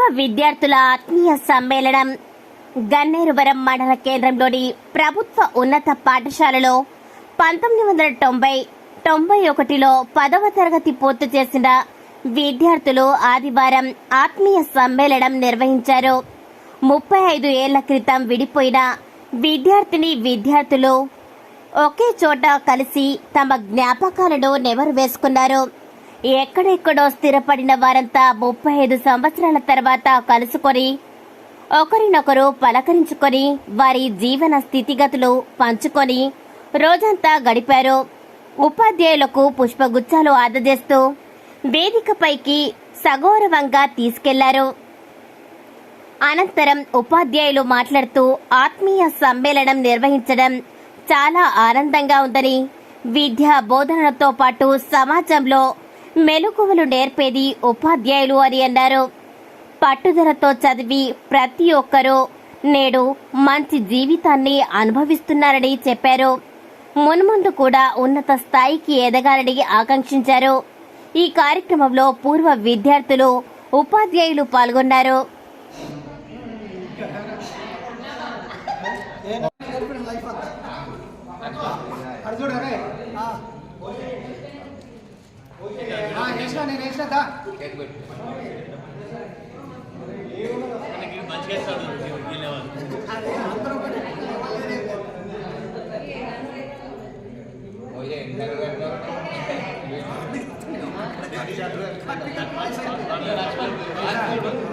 పూర్వ విద్యార్థుల ఆత్మీయ సమ్మేళనం గన్నేరువరం మండల కేంద్రంలోని ప్రభుత్వ ఉన్నత పాఠశాలలో పంతొమ్మిది వందల తొంభై తొంభై ఒకటిలో పదవ తరగతి పూర్తి చేసిన విద్యార్థులు ఆదివారం ఆత్మీయ సమ్మేళనం నిర్వహించారు. ముప్పై ఐదు ఏళ్ళ క్రితం విడిపోయిన విద్యార్థిని విద్యార్థులు ఒకే చోట కలిసి తమ జ్ఞాపకాలను నెవరు వేసుకున్నారు. ఎక్కడెక్కడో స్థిరపడిన వారంతా ముప్పై ఐదు సంవత్సరాల తర్వాత కలుసుకొని ఒకరినొకరు పలకరించుకొని వారి జీవన స్థితిగతులు పంచుకొని రోజంతా గడిపారు. ఉపాధ్యాయులకు పుష్పగుచ్చాలు అందజేస్తూ వేదికపైకి సగౌరవంగా తీసుకెళ్ళారు. అనంతరం ఉపాధ్యాయులు మాట్లాడుతూ ఆత్మీయ సమ్మేళనం నిర్వహించడం చాలా ఆనందంగా ఉందని విద్యా బోధనలతో పాటు సమాజంలో మెలకువలు నేర్పేది ఉపాధ్యాయులు అని అన్నారు. పట్టుదలతో చదివి ప్రతి ఒక్కరూ నేడు మంచి జీవితాన్ని అనుభవిస్తున్నారని చెప్పారు. మున్ముందు కూడా ఉన్నత స్థాయికి ఎదగాలని ఆకాంక్షించారు. ఈ కార్యక్రమంలో పూర్వ విద్యార్థులు ఉపాధ్యాయులు పాల్గొన్నారు. వేసిన నేను వేసిన దా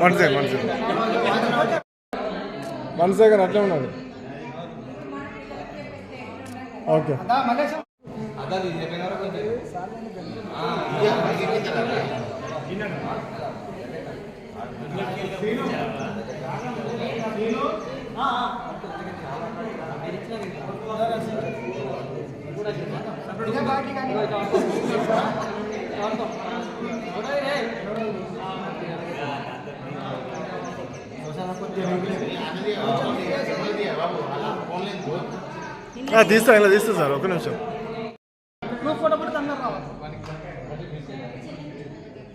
one second one second one second అట్లే ఉన్నాడు ఓకే దా మల్లేశం తీస్తా ఇలా తీస్తా సార్ ఒక నిమిషం.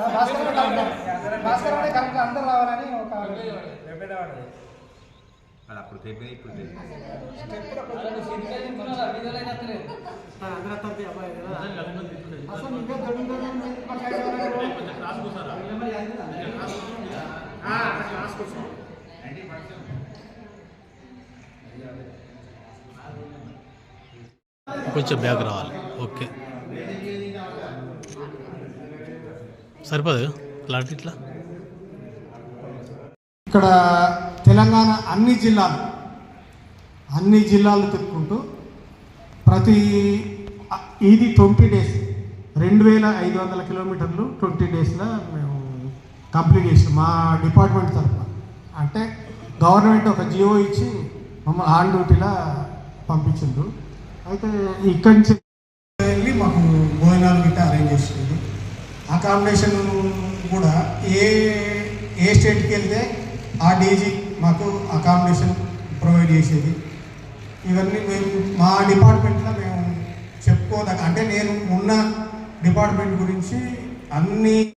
భాస్కర్ గారు భాస్కర్ గారు కరెక్ట్ అందరు రావాలని ఒక అది అప్పుడు తెప్పి ఇప్పుడు తెప్పి అసలు ఇంకా దొడ్డు సరిపోదు క్లారిటీ ఇట్లా. ఇక్కడ తెలంగాణ అన్ని జిల్లాలు అన్ని జిల్లాలు తిప్పుకుంటూ ప్రతి ఇది ట్వంటీ డేస్ రెండు వేల ఐదు వందల కిలోమీటర్లు ట్వంటీ డేస్లో మేము కంప్లీట్ చేసాం మా డిపార్ట్మెంట్ తరఫున. అంటే గవర్నమెంట్ ఒక జియో ఇచ్చి మమ్మల్ని ఆన్ డ్యూటీలా పంపించిండ్రు. అయితే ఇక్కడి నుంచి వెళ్ళి మాకు భోజనాలు గిట్ట అరేంజ్ చేసింది అకామిడేషన్ కూడా ఏ ఏ స్టేట్కి వెళ్తే ఆ డీజీ మాకు అకామిడేషన్ ప్రొవైడ్ చేసేది. ఇవన్నీ మేము మా డిపార్ట్మెంట్లో మేము చెప్పుకోదగ్గ అంటే నేను ఉన్న డిపార్ట్మెంట్ గురించి అన్నీ